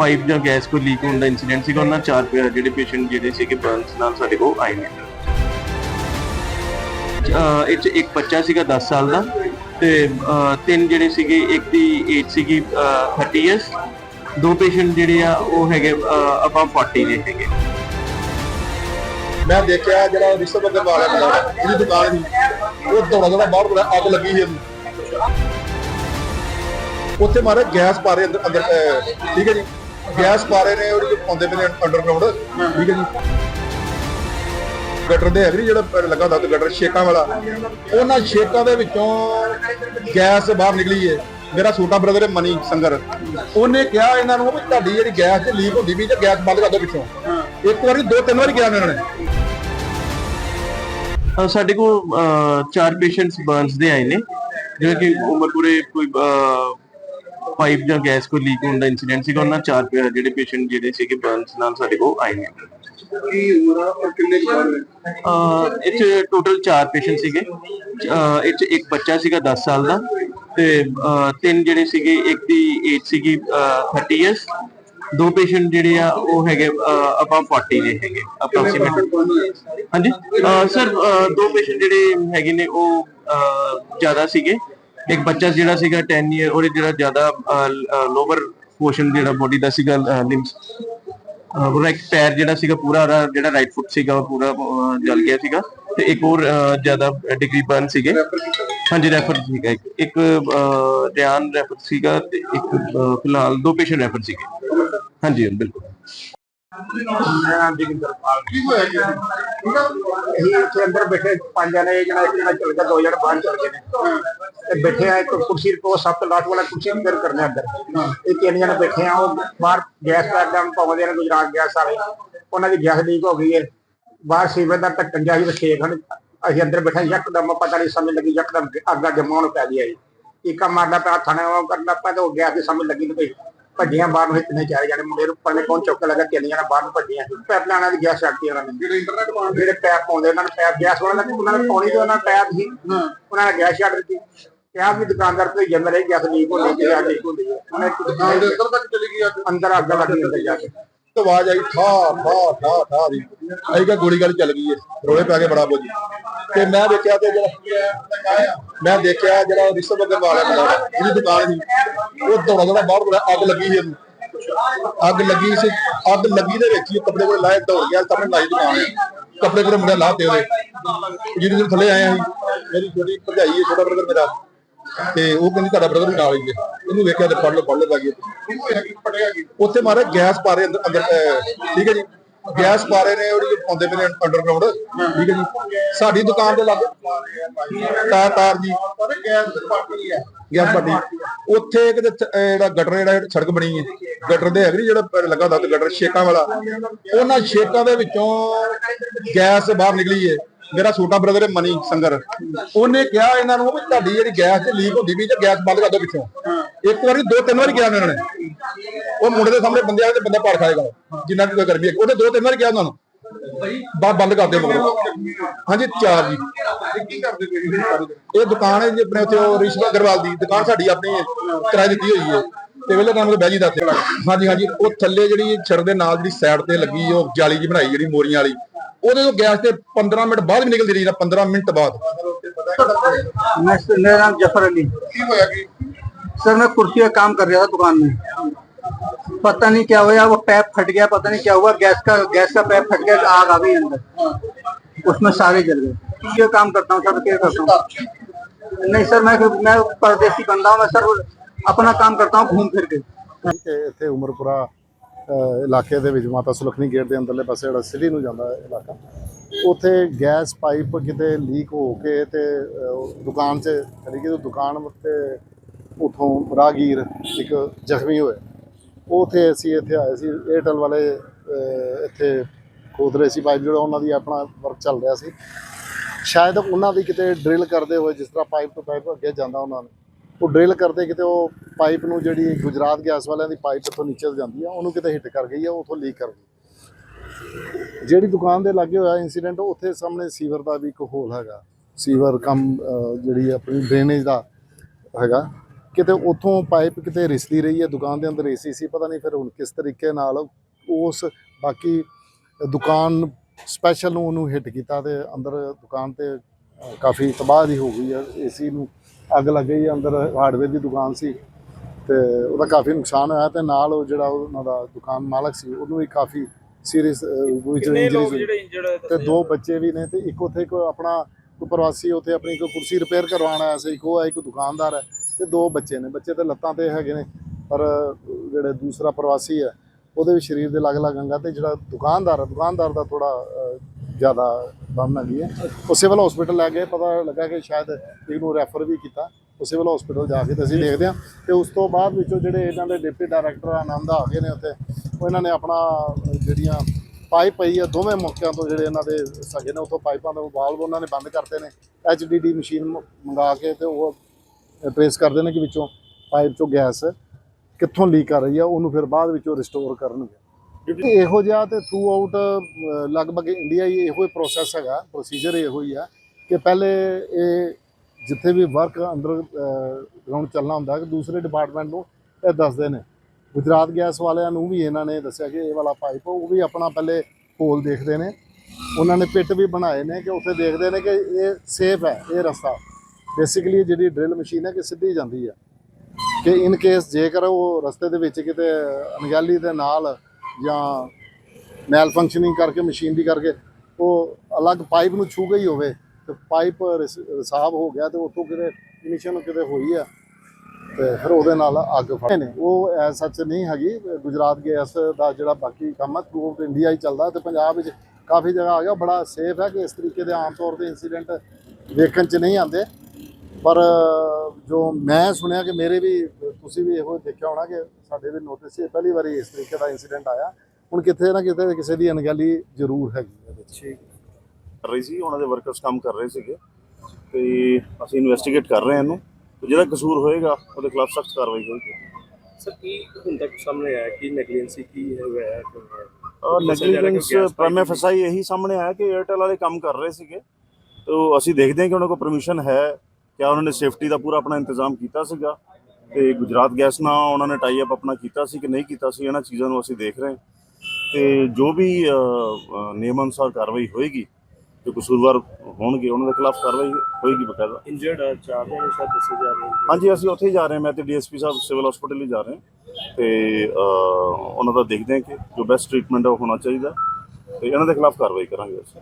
Pipe ਜਾਂ gas ਕੋਈ leak ਹੋਣ ਦਾ ਇਨਸੀਡੈਂਟ ਸੀਗਾ ਉਹਨਾਂ ਚਾਰ ਪੇ- ਜਿਹੜੇ ਪੇਸ਼ੈਂਟ ਜਿਹੜੇ ਸੀਗੇ ਬਰਨਸ ਨਾਲ ਸਾਡੇ ਕੋਲ ਆਏ ਨੇ। ਅਹ ਇਹ 'ਚ ਇੱਕ ਬੱਚਾ ਸੀਗਾ 10 ਸਾਲ ਦਾ ਤੇ ਅਹ ਤਿੰਨ ਜਿਹੜੇ ਸੀਗੇ ਇੱਕ ਦੀ ਏਜ ਸੀਗੀ ਅਹ 30 ਇਅਰਸ ਦੋ ਪੇਸ਼ੈਂਟ ਜਿਹੜੇ ਆ ਉਹ ਹੈਗੇ ਅਬਾਵ 40 ਦੇ ਹੈਗੇ। ਮੈਂ ਦੇਖਿਆ ਜਿਹੜਾ ਰਿਸ਼ਵਤ ਦੇ ਵਾਲਾ ਮੁੰਡਾ ਜਿਹਦੀ ਦੁਕਾਨ ਸੀ। ਉਹ ਦੌੜਾ ਦੌੜਾ ਬਾਹਰ ਬੜਾ ਅੱਗ ਲੱਗੀ ਸੀ ਉਹਨੂੰ ਉੱਥੇ ਮਾਰੇ ਗੈਸ ਪਾ ਰਹੇ ਅੰਦਰ ਅੰਦਰ ਅਹ, ਠੀਕ ਹੈ ਜੀ। ਗੈਸ ਪਾ ਨੇ, ਉਹਦੇ ਪਾਉਂਦੇ ਪਏ ਨੇ ਅੰਡਰਗਰਾਉਂਡ ਠੀਕ ਹੈ ਜੀ। ਗਟਰ ਦੇ ਹੈਗਰੀ ਜਿਹੜਾ ਲੱਗਾ ਹੁੰਦਾ ਗਟਰ ਛੇਕਾਂ ਵਾਲਾ। ਉਹਨਾਂ ਛੇਕਾਂ ਦੇ ਵਿੱਚੋਂ ਗੈਸ ਬਾਹਰ ਨਿਕਲੀ ਏ। ਮੇਰਾ ਛੋਟਾ ਬ੍ਰਦਰ ਹੈ ਮਨੀ ਸੰਗਰ। ਉਹਨੇ ਕਿਹਾ ਇਹਨਾਂ ਨੂੰ ਵੀ ਤੁਹਾਡੀ ਜਿਹੜੀ ਗੈਸ ਤੇ ਲੀਕ ਹੁੰਦੀ ਵੀ ਤੇ ਗੈਸ ਬੰਦ ਕਰ ਦਿਓ ਪਿੱਛੋਂ। ਇੱਕ ਵਾਰੀ ਦੋ ਤਿੰਨ ਵਾਰੀ ਕਿਹਾ ਉਹਨਾਂ ਨੇ। ਸਾਡੇ ਕੋਲ ਚਾਰ ਪੇਸ਼ੈਂਟਸ ਬਰਨਸ ਦੇ ਆਏ ਨੇ। ਜਿਵੇਂ ਕਿ ਉਮਰਪੁਰੇ ਕੋਈ ਪਾਈਪ ਜਾਂ ਗੈਸ ਕੋਈ ਲੀਕ ਹੋਣ ਦਾ ਇਨਸੀਡੈਂਟ ਸੀਗਾ ਉਹਨਾਂ ਚਾਰ ਪੇ- ਜਿਹੜੇ ਪੇਸ਼ੈਂਟ ਜਿਹੜੇ ਸੀਗੇ ਬਰਨਸ ਨਾਲ ਸਾਡੇ ਕੋਲ ਆਏ ਨੇ। ਕੀ ਉਮਰ ਔਰ ਕਿੰਨੇ ਕੁ ਇਹ 'ਚ ਟੋਟਲ ਚਾਰ ਪੇਸ਼ੈਂਟ ਸੀਗੇ। ਇਹ 'ਚ ਇੱਕ ਬੱਚਾ ਸੀਗਾ 10 ਸਾਲ ਦਾ ਤੇ ਤਿੰਨ ਜਿਹੜੇ ਸੀਗੇ ਇੱਕ ਦੀ ਏਜ ਸੀਗੀ ਅਹ 30 ਇਅਰਸ ਦੋ ਪੇਸ਼ੈਂਟ ਜਿਹੜੇ ਆ ਉਹ ਹੈਗੇ ਅਬਾਵ 40 ਦੇ ਹੈਗੇ ਅਪਰੋਕਸੀਮੇਟ ਹਾਂਜੀ? ਸਰ ਦੋ ਪੇਸ਼ੈਂਟ ਜਿਹੜੇ ਹੈਗੇ ਨੇ ਉਹ ਅਹ, ਜ਼ਿਆਦਾ ਸੀਗੇ। ਇੱਕ ਬੱਚਾ ਜਿਹੜਾ ਸੀਗਾ 10 ਇਅਰ ਉਹਦੇ ਜਿਹੜਾ ਜ਼ਿਆਦਾ ਲੋਅਰ ਪੋਰਸ਼ਨ ਜਿਹੜਾ ਬੋਡੀ ਦਾ ਸੀਗਾ ਲਿੰਬਸ ਉਹਦਾ ਇੱਕ ਪੈਰ ਜਿਹੜਾ ਸੀਗਾ ਪੂਰਾ ਉਹਦਾ ਜਿਹੜਾ ਰਾਈਟ ਫੁੱਟ ਸੀਗਾ ਉਹ ਪੂਰਾ ਜਲ ਗਿਆ ਸੀਗਾ ਤੇ ਇੱਕ ਹੋਰ ਜ਼ਿਆਦਾ ਡਿਗਰੀ ਬਰਨ ਸੀਗੇ। ਹਾਂਜੀ ਰੈਫਰ ਸੀਗਾ ਇੱਕ ਇੱਕ ਅਹ, ਰੈਫਰ ਸੀਗਾ ਤੇ ਇੱਕ ਫਿਲਹਾਲ ਦੋ ਪੇਸ਼ੈਂਟ ਰੈਫਰ ਸੀਗੇ। ਹਾਂਜੀ ਬਿਲਕੁਲ। ਮੈਂ ਜਗਿੰਦਰਪਾਲ ਕੀ ਹੋਇਆ ਜੀ ਅਸੀਂ ਅੰਦਰ ਬੈਠੇ ਪੰਜ ਜਣੇ ਜਿਹੜਾ ਇੱਕ ਜਣਾ ਚਲ ਗਿਆ ਦੋ ਜਣੇ ਬਾਹਰ ਚਲ ਗਏ ਨੇ ਬੈਠੇ ਆ ਇੱਕ ਕੁਰਸੀ ਕੋ ਸਭ ਤੋਂ ਲਾਸਟ ਵਾਲਾ ਕੁਰਸੀ ਅੰਦਰ ਕਰਨੇ ਅੰਦਰ। ਇਹ ਤਿੰਨ ਜਣੇ ਬੈਠੇ ਆ ਉਹ ਬਾਹਰ ਗੈਸ ਪੈਡਮ ਪਾਉਂਦੇ ਨੇ ਗੁਜਰਾਤ ਗੈਸ ਵਾਲੇ। ਉਹਨਾਂ ਦੀ ਗੈਸ ਲੀਕ ਹੋ ਗਈ ਹੈ ਬਾਹਰ ਸੀਵਰ ਦਾ ਢੱਕਣ ਜਾ ਸੀ ਛੇ ਖੰਡ ਅਸੀਂ ਅੰਦਰ ਬੈਠੇ ਯਕਦਮ ਪਤਾ ਨਹੀਂ ਸਮਝ ਲੱਗੀ ਯਕਦਮ ਅੱਗਾ ਜਮਾਉਣ ਪੈ ਗਿਆ ਜੀ। ਇੱਕਾ ਮਾਰਦਾ ਪਿਆ ਥਾਣੇ ਉਹ ਕਰਨਾ ਪਿਆ ਤੇ ਉਹ ਗੈਸ ਦੀ ਸਮਝ ਲੱਗੀ ਤੇ ਭੱਜੀਆਂ ਬਾਹਰ ਨੂੰ ਇਤਨੇ ਚਾਰੇ ਜਾਣੇ ਮੁੰਡੇ ਨੂੰ ਪਤਾ ਨੀ ਕੌਣ ਚੁੱਕ ਲੱਗਾ ਤਿੰਨ ਜਣੇ ਬਾਹਰ ਨੂੰ ਭੱਜੀਆਂ। ਪੈਪ ਲਾਣਾ ਦੀ ਗੈਸ ਛੱਡਤੀ ਉਹਨਾਂ ਨੇ। ਜਿਹੜੇ ਇੰਟਰਨੈਟ ਪਾਉਣ ਜਿਹੜੇ ਪੈਪ ਪਾਉਂਦੇ ਉਹਨਾਂ ਨੇ ਪੈਪ ਗੈਸ ਵਾਲਾ ਨੇ ਉਹਨਾਂ ਨੇ ਪਾਉਣੀ ਤੇ ਉਹਨਾਂ ਪੈਪ ਸੀ। ਉਹਨਾਂ ਨੇ ਗੈਸ ਛੱਡ ਦਿੱਤੀ। ਕਿਹਾ ਵੀ ਦੁਕਾਨਦਾਰ ਤੋਂ ਜੰਮ ਰਹੀ ਗੈਸ ਲੀਕ ਹੋਣੀ ਤੇ ਆ ਲੀਕ ਹੈ ਉਹਨੇ ਨਾਲ ਦੇ ਅੰਦਰ ਤੱਕ ਚਲੀ ਗਈ ਅੱਗ? ਅੰਦਰ ਅੱਗ ਲੱਗੀ ਅੰਦਰ ਜਾ ਕੇ। ਤੇ ਆਵਾਜ਼ ਆਈ ਠਾ ਠਾ ਠਾ ਠਾ ਦੀ। ਅਸੀਂ ਕਿਹਾ ਗੋਲੀ ਗਾਲੀ ਚੱਲ ਗਈ ਏ ਰੋਲੇ ਪੈ ਗਏ ਬੜਾ ਬੋਝ ਤੇ ਮੈਂ ਦੇਖਿਆ ਤੇ ਜਿਹੜਾ ਮੈਂ ਦੇਖਿਆ ਜਿਹੜਾ ਰਿਸ਼ਵਤ ਦੇ ਵਾਲਾ ਮੁੰਡਾ ਜਿਹਦੀ ਦੁਕਾਨ ਸੀ ਉਹ ਦੌੜਾ ਦੌੜਾ ਬਾਹਰ ਬੜਾ ਅੱਗ ਲੱਗੀ ਸੀ ਉਹਨੂੰ ਅੱਗ ਲੱਗੀ ਸੀ ਅੱਗ ਲੱਗੀ ਦੇ ਵਿੱਚ ਹੀ ਕੱਪੜੇ ਕੋਲ ਲਾਏ ਦੌੜ ਗਿਆ ਤਾਂ ਮੈਂ ਲਾਈ ਦੁਕਾਨ ਹੈ ਕੱਪੜੇ ਕੋਲ ਮੁੰਡਾ ਲਾਤੇ ਉਹਦੇ। ਜਿਹਦੇ ਥੱਲੇ ਆਇਆ ਸੀ ਮੇਰੀ ਛੋਟੀ ਭਰਜਾਈ ਹੈ ਛੋਟਾ ਬ੍ਰਦਰ ਮੇਰਾ। ਤੇ ਉਹ ਕਹਿੰਦੀ ਤੁਹਾਡਾ ਬ੍ਰਦਰ ਵੀ ਨਾਲ ਹੀ ਹੈ। ਉਹਨੂੰ ਵੇਖਿਆ ਤੇ ਫੜ ਲਓ ਫੜ ਲਓ ਲੱਗੀ ਉੱਥੇ ਮਾਰੇ ਗੈਸ ਪਾ ਅੰਦਰ ਅੰਦਰ ਠੀਕ ਹੈ ਜੀ। ਗੈਸ ਪਾ ਨੇ ਉਹਦੀ ਪਾਉਂਦੇ ਪਏ ਨੇ ਅੰਡਰਗਰਾਉਂਡ ਠੀਕ ਹੈ ਜੀ। ਸਾਡੀ ਦੁਕਾਨ ਦੇ ਲਾਗੇ। ਤਾਰ ਤਾਰ ਜੀ। ਗੈਸ ਪਾਰਟੀ ਹੈ ਗੈਸ ਪਾਰਟੀ ਉੱਥੇ ਕਿਤੇ ਜਿਹੜਾ ਗਟਰ ਜਿਹੜਾ ਸੜਕ ਬਣੀ ਹੈ। ਗਟਰ ਦੇ ਹੈਗੇ ਜਿਹੜਾ ਲੱਗਾ ਹੁੰਦਾ ਤੇ ਗਟਰ ਛੇਕਾਂ ਵਾਲਾ। ਉਹਨਾਂ ਛੇਕਾਂ ਦੇ ਵਿੱਚੋਂ ਗੈਸ ਬਾਹਰ ਨਿਕਲੀ ਏ ਮੇਰਾ ਛੋਟਾ ਬ੍ਰਦਰ ਹੈ ਮਨੀ ਸੰਗਰ, ਉਹਨੇ ਕਿਹਾ ਇਹਨਾਂ ਨੂੰ ਵੀ ਤੁਹਾਡੀ ਜਿਹੜੀ ਗੈਸ ਤੇ ਲੀਕ ਹੁੰਦੀ ਵੀ ਤੇ ਗੈਸ ਬੰਦ ਕਰ ਦਿਓ ਪਿੱਛੋਂ। ਇੱਕ ਵਾਰੀ, ਦੋ ਤਿੰਨ ਵਾਰੀ ਕਿਹਾ ਉਹਨਾਂ ਨੇ। ਉਹ ਮੁੰਡੇ ਦੇ ਸਾਹਮਣੇ ਬੰਦੇ ਆਏ ਤੇ ਬੰਦਾ ਪਾੜ ਖਾਏਗਾ। ਜਿੰਨਾ ਵੀ ਕੋਈ ਗਰਮੀ ਹੈ। ਉਹਨੇ ਦੋ ਤਿੰਨ ਵਾਰੀ ਕਿਹਾ ਉਹਨਾਂ ਨੂੰ। ਬਾ ਬੰਦ ਕਰ ਦਿਓ ਮਗਰ। ਹਾਂਜੀ, ਚਾਰ ਜੀ। ਕੀ ਕਰਦੇ ਪਏ ਇਹ ਦੁਕਾਨ ਹੈ ਜੀ ਆਪਣੇ ਉੱਥੇ, ਉਹ ਰਿਸ਼ਵਾ ਅਗਰਵਾਲ ਦੀ। ਦੁਕਾਨ ਸਾਡੀ ਆਪਣੀ ਕਿਰਾਏ ਦਿੱਤੀ ਹੋਈ ਹੈ। ਤੇ ਵੇਲੇ ਨਾਮ ਦੇ ਬਹਿ ਜੀ ਦਾ ਹਾਂਜੀ ਹਾਂਜੀ। ਉਹ ਥੱਲੇ ਜਿਹੜੀ ਛੜ ਦੇ ਨਾਲ ਜਿਹੜੀ ਸਾਈਡ ਤੇ ਲੱਗੀ, ਉਹ ਜਾਲੀ ਜੀ ਬਣਾਈ, ਜਿਹੜੀ ਮੋਰੀਆਂ ਵਾਲੀ। ਉਹਦੇ ਤੋਂ ਗੈਸ ਤੇ 15 ਮਿੰਟ ਬਾਅਦ ਵੀ ਨਿਕਲਦੀ ਰਹੀ ਨਾ 15 ਮਿੰਟ ਬਾਅਦ मैं मेरा नाम जफर अली ਕੀ ਹੋਇਆ ਕੀ सर मैं कुर्सी का काम कर रहा था दुकान में पता नहीं क्या हुआ वो पैप फट गया पता नहीं क्या हुआ गैस का गैस का पैप फट गया तो आग आ गई अंदर उसमें सारे जल गए ये काम करता हूँ सर क्या करता हूँ नहीं सर मैं मैं परदेसी बंदा हूँ मैं सर अपना काम करता हूँ घूम फिर के ਕਿ ਇੱਥੇ ਉਮਰਪੁਰਾ ਅਹ, ਇਲਾਕੇ ਦੇ ਵਿੱਚ, ਮਾਤਾ ਸੁਲਖਣੀ ਗੇਟ ਦੇ ਅੰਦਰਲੇ ਪਾਸੇ ਜਿਹੜਾ ਸਿਟੀ ਨੂੰ ਜਾਂਦਾ ਇਲਾਕਾ, ਉੱਥੇ ਗੈਸ ਪਾਈਪ ਕਿਤੇ ਲੀਕ ਹੋ ਕੇ ਤੇ ਦੁਕਾਨ 'ਚ ਚਲੀ ਗਈ ਦੁਕਾਨ ਤੇ ਉਥੋਂ ਰਾਗੀਰ ਇੱਕ ਜ਼ਖਮੀ ਹੋਇਆ। ਉਹ ਉੱਥੇ ਅਸੀਂ ਇੱਥੇ ਆਏ ਸੀ ਏਅਰਟੈਲ ਵਾਲੇ ਇੱਥੇ ਖੋਦ ਰਹੇ ਸੀ ਪਾਈਪ, ਜਿਹੜਾ ਉਹਨਾਂ ਦੀ ਆਪਣਾ ਵਰਕ ਚੱਲ ਰਿਹਾ ਸੀ। ਸ਼ਾਇਦ ਉਹਨਾਂ ਦੀ ਕਿਤੇ ਡਰਿਲ ਕਰਦੇ ਹੋਏ ਜਿਸ ਤਰ੍ਹਾਂ ਪਾਈਪ ਤੋਂ ਪਾਈਪ ਅੱਗੇ ਜਾਂਦਾ ਉਹਨਾਂ ਨੂੰ। ਉਹ ਡਰਿਲ ਕਰਦੇ ਕਿਤੇ ਉਹ ਪਾਈਪ ਨੂੰ ਜਿਹੜੀ ਗੁਜਰਾਤ ਗੈਸ ਵਾਲਿਆਂ ਦੀ ਪਾਈਪ ਇੱਥੋਂ ਨੀਚੇ ਜਾਂਦੀ ਆ, ਉਹਨੂੰ ਕਿਤੇ ਹਿੱਟ ਕਰ ਗਈ ਆ ਉਥੋਂ ਲੀਕ ਕਰ ਗਈ। ਜਿਹੜੀ ਦੁਕਾਨ ਦੇ ਲਾਗੇ ਹੋਇਆ ਇਨਸੀਡੈਂਟ ਉੱਥੇ ਸਾਹਮਣੇ ਸੀਵਰ ਦਾ ਵੀ ਇੱਕ ਹੋਲ ਹੈਗਾ। ਸੀਵਰ ਕੰਮ ਜਿਹੜੀ ਆਪਣੀ ਡਰੇਨੇਜ ਦਾ ਹੈਗਾ। ਕਿਤੇ ਉੱਥੋਂ ਪਾਈਪ ਕਿਤੇ ਰਿਸਦੀ ਰਹੀ ਹੈ ਦੁਕਾਨ ਦੇ ਅੰਦਰ ਏਸੀ ਸੀ, ਪਤਾ ਨਹੀਂ ਫਿਰ ਹੁਣ ਕਿਸ ਤਰੀਕੇ ਨਾਲ ਉਸ ਬਾਕੀ ਦੁਕਾਨ ਸਪੈਸ਼ਲ ਨੂੰ ਉਹਨੂੰ ਹਿੱਟ ਕੀਤਾ ਤੇ ਅੰਦਰ ਦੁਕਾਨ ਤੇ ਕਾਫੀ ਤਬਾਹੀ ਹੋ ਗਈ ਹੈ ਏਸੀ ਨੂੰ ਅੱਗ ਲੱਗ ਗਈ ਅੰਦਰ ਹਾਰਡਵੇਅਰ ਦੀ ਦੁਕਾਨ ਸੀ ਤੇ ਉਹਦਾ ਕਾਫੀ ਨੁਕਸਾਨ ਹੋਇਆ ਤੇ ਨਾਲ ਉਹ ਜਿਹੜਾ ਉਹਨਾਂ ਦਾ ਦੁਕਾਨ ਮਾਲਕ ਸੀ ਉਹਨੂੰ ਵੀ ਕਾਫੀ ਸੀਰੀਅਸ ਵਿੱਚ ਇੰਜਰਡ ਤੇ ਦੋ ਬੱਚੇ ਵੀ ਨੇ ਤੇ ਇੱਕ ਉੱਥੇ ਕੋ ਆਪਣਾ ਕੋਈ ਪ੍ਰਵਾਸੀ ਉੱਥੇ ਆਪਣੀ ਕੋਈ ਕੁਰਸੀ ਰਿਪੇਅਰ ਕਰਵਾਉਣ ਆਇਆ ਸੀ ਇੱਕ ਉਹ ਹੈ ਇੱਕ ਦੁਕਾਨਦਾਰ ਹੈ ਤੇ ਦੋ ਬੱਚੇ ਨੇ ਬੱਚੇ ਤੇ ਲੱਤਾਂ ਤੇ ਹੈਗੇ ਨੇ ਪਰ ਜਿਹੜੇ ਦੂਸਰਾ ਪ੍ਰਵਾਸੀ ਹੈ ਉਹਦੇ ਵੀ ਸਰੀਰ ਦੇ ਅਲੱਗ-ਅਲੱਗ ਅੰਗਾਂ ਤੇ ਜਿਹੜਾ ਦੁਕਾਨਦਾਰ ਹੈ ਦੁਕਾਨਦਾਰ ਦਾ ਥੋੜਾ ਜ਼ਿਆਦਾ ਦਮ ਹੈਗੀ ਹੈ। ਉਹ ਸਿਵਲ ਹਸਪੀਟਲ ਲੈ ਗਏ, ਪਤਾ ਲੱਗਾ ਕਿ ਸ਼ਾਇਦ ਇਹਨੂੰ ਰੈਫਰ ਵੀ ਕੀਤਾ। ਉਹ ਸਿਵਲ ਹਸਪੀਟਲ ਜਾ ਕੇ ਤੇ ਅਸੀਂ ਦੇਖਦੇ ਹਾਂ। ਤੇ ਉਸ ਤੋਂ ਬਾਅਦ ਵਿੱਚੋਂ ਜਿਹੜੇ ਇਹਨਾਂ ਦੇ ਡਿਪਟੀ ਡਾਇਰੈਕਟਰ ਆਨੰਦ ਆ ਗਏ ਨੇ ਉੱਥੇ, ਉਹ ਇਹਨਾਂ ਨੇ ਆਪਣਾ ਜਿਹੜੀਆਂ ਪਾਈਪ ਪਈ ਆ, ਦੋਵੇਂ ਮੌਕਿਆਂ ਤੋਂ ਜਿਹੜੇ ਇਹਨਾਂ ਦੇ ਸਗੇ ਨੇ, ਉੱਥੋਂ ਪਾਈਪਾਂ ਦਾ ਵਾਲਵ ਉਹਨਾਂ ਨੇ ਬੰਦ ਕਰਤੇ ਨੇ। ਐਚਡੀਡੀ ਮਸ਼ੀਨ ਮੰਗਾ ਕੇ ਤੇ ਉਹ ਟ੍ਰੇਸ ਕਰਦੇ ਨੇ ਕਿ ਵਿੱਚੋਂ ਪਾਈਪ ਚੋਂ ਗੈਸ ਕਿੱਥੋਂ ਲੀਕ ਕਰ ਰਹੀ ਆ, ਉਹਨੂੰ ਫਿਰ ਬਾਅਦ ਵਿੱਚੋਂ ਰਿਸਟੋਰ ਕਰਨਗੇ। ਕਿਉਂਕਿ ਇਹੋ ਜਿਹਾ ਤੇ ਥਰੂ ਆਊਟ ਲਗਭਗ ਇੰਡੀਆ ਹੀ ਇਹੋ ਹੀ ਪ੍ਰੋਸੈਸ ਹੈਗਾ ਪ੍ਰੋਸੀਜਰ ਇਹੋ ਹੀ ਆ ਕਿ ਪਹਿਲੇ ਇਹ ਜਿੱਥੇ ਵੀ ਵਰਕ ਅੰਡਰ ਗਰਾਊਂਡ ਚੱਲਣਾ ਹੁੰਦਾ ਕਿ ਦੂਸਰੇ ਡਿਪਾਰਟਮੈਂਟ ਨੂੰ ਇਹ ਦੱਸਦੇ ਨੇ। ਗੁਜਰਾਤ ਗੈਸ ਵਾਲਿਆਂ ਨੂੰ ਵੀ ਇਹਨਾਂ ਨੇ ਦੱਸਿਆ ਕਿ ਇਹ ਵਾਲਾ ਪਾਈਪ ਉਹ ਵੀ ਆਪਣਾ ਪਹਿਲੇ ਹੋਲ ਦੇਖਦੇ ਨੇ। ਉਹਨਾਂ ਨੇ ਪਿੱਟ ਵੀ ਬਣਾਏ ਨੇ ਕਿ ਉੱਥੇ ਦੇਖਦੇ ਨੇ ਕਿ ਇਹ ਸੇਫ ਹੈ, ਇਹ ਰਸਤਾ। ਬੇਸਿਕਲੀ ਜਿਹੜੀ ਡਰਿਲ ਮਸ਼ੀਨ ਹੈ ਕਿ ਸਿੱਧੀ ਜਾਂਦੀ ਹੈ ਕਿ ਇਨ ਕੇਸ ਜੇਕਰ ਉਹ ਰਸਤੇ ਦੇ ਵਿੱਚ ਕਿਤੇ ਅਣਗਹਿਲੀ ਦੇ ਨਾਲ ਜਾਂ ਮੈਲ ਫੰਕਸ਼ਨਿੰਗ ਕਰਕੇ ਮਸ਼ੀਨ ਦੀ ਕਰਕੇ, ਉਹ ਅਲੱਗ ਪਾਈਪ ਨੂੰ ਛੂ ਗਈ ਹੋਵੇ, ਤੇ ਪਾਈਪ ਰਿਸਾਬ ਹੋ ਗਿਆ ਤੇ ਉੱਥੋਂ ਕਿਤੇ ਇਨੀਸ਼ੀਅਲ ਕਿਤੇ ਹੋਈ ਆ, ਤੇ ਫਿਰ ਉਹਦੇ ਨਾਲ ਅੱਗ ਫੜ ਨੇ ਉਹ ਐ ਸੱਚ ਨਹੀਂ ਹੈਗੀ, ਗੁਜਰਾਤ ਗੈਸ ਦਾ ਜਿਹੜਾ ਬਾਕੀ ਕੰਮ ਹੈ ਥਰੂ ਆਊਟ ਇੰਡੀਆ ਹੀ ਚੱਲਦਾ ਤੇ ਪੰਜਾਬ ਵਿੱਚ ਕਾਫੀ ਜਗ੍ਹਾ ਆ ਗਿਆ ਬੜਾ ਸੇਫ ਹੈ ਕਿ ਇਸ ਤਰੀਕੇ ਦੇ ਆਮ ਤੌਰ ਤੇ ਇਨਸੀਡੈਂਟ ਵੇਖਣ 'ਚ ਨਹੀਂ ਆਉਂਦੇ। ਪਰ ਜੋ ਮੈਂ ਸੁਣਿਆ ਕਿ ਮੇਰੇ ਵੀ ਤੁਸੀਂ ਵੀ ਇਹੋ ਦੇਖਿਆ ਹੋਣਾ ਕਿ ਸਾਡੇ ਵੀ ਨੋਟਿਸ 'ਚ ਪਹਿਲੀ ਵਾਰੀ ਇਸ ਤਰੀਕੇ ਦਾ ਇਨਸੀਡੈਂਟ ਆਇਆ। ਹੁਣ ਕਿਤੇ ਨਾ ਕਿਤੇ ਕਿਸੇ ਦੀ ਅਣਗਹਿਲੀ ਜ਼ਰੂਰ ਹੈਗੀ ਇਹਦੇ ਕਰ ਰਹੀ ਸੀ ਉਹਨਾਂ ਦੇ ਵਰਕਰਸ ਕੰਮ ਕਰ ਰਹੇ ਸੀਗੇ ਤੇ ਅਸੀਂ ਇਨਵੈਸਟੀਗੇਟ ਕਰ ਰਹੇ ਹਾਂ ਇਹਨੂੰ ਤੇ ਜਿਹੜਾ ਕਸੂਰ ਹੋਏਗਾ ਉਹਦੇ ਖਿਲਾਫ ਸਖਤ ਕਾਰਵਾਈ ਹੋਏਗੀ। ਸਰ ਕੀ ਹੁਣ ਤੱਕ ਸਾਹਮਣੇ ਆਇਆ ਕਿ ਨੈਗਲੀਜੈਂਸੀ ਕੀ ਹੈ ਹੋਇਆ ਨੈਗਲੀਜੈਂਸ ਪ੍ਰਾਈਮ ਫਸਾਈ ਇਹੀ ਸਾਹਮਣੇ ਆਇਆ ਕਿ 에ਅਰਟੈਲ ਵਾਲੇ ਕੰਮ ਕਰ ਰਹੇ ਸੀਗੇ। ਤੇ ਅਸੀਂ ਦੇਖਦੇ ਹਾਂ ਕਿ ਉਹਨਾਂ ਕੋਲ ਪਰਮਿਸ਼ਨ ਹੈ ਕਿ ਉਹਨਾਂ ਨੇ ਸੇਫਟੀ ਦਾ ਪੂਰਾ ਆਪਣਾ ਇੰਤਜ਼ਾਮ ਕੀਤਾ ਸੀਗਾ। ਤੇ ਗੁਜਰਾਤ ਗੈਸ ਨਾਲ ਉਹਨਾਂ ਨੇ ਟਾਈ ਅਪ ਆਪਣਾ ਕੀਤਾ ਸੀ ਕਿ ਨਹੀਂ ਕੀਤਾ ਸੀ ਇਹਨਾਂ ਚੀਜ਼ਾਂ ਨੂੰ ਅਸੀਂ ਦੇਖ ਰਹੇ ਤੇ ਜੋ ਵੀ ਨਿਯਮ ਅਨੁਸਾਰ ਕਾਰਵਾਈ ਹੋਏਗੀ ਜੋ ਕਸੂਰਵਾਰ ਹੋਣਗੇ ਉਹਨਾਂ ਦੇ ਖਿਲਾਫ ਕਾਰਵਾਈ ਹੋਏਗੀ ਬਕਾਇਦਾ। ਇੰਜਰਡ ਚਾਰ ਜਣੇ ਸ਼ਾਇਦ ਦੱਸੇ ਜਾ ਰਹੇ ਹਾਂਜੀ ਅਸੀਂ ਉੱਥੇ ਹੀ ਜਾ ਰਹੇ ਹਾਂ ਮੈਂ ਤੇ ਡੀਐਸਪੀ ਸਾਹਿਬ ਸਿਵਲ ਹਸਪੀਟਲ ਹੀ ਜਾ ਰਹੇ ਹਾਂ। ਤੇ ਉਹਨਾਂ ਦਾ ਦੇਖਦੇ ਹਾਂ ਕਿ ਜੋ ਬੈਸਟ ਟ੍ਰੀਟਮੈਂਟ ਹੈ ਉਹ ਹੋਣਾ ਚਾਹੀਦਾ। ਤੇ ਇਹਨਾਂ ਦੇ ਖਿਲਾਫ ਕਾਰਵਾਈ ਕਰਾਂਗੇ ਅਸੀਂ।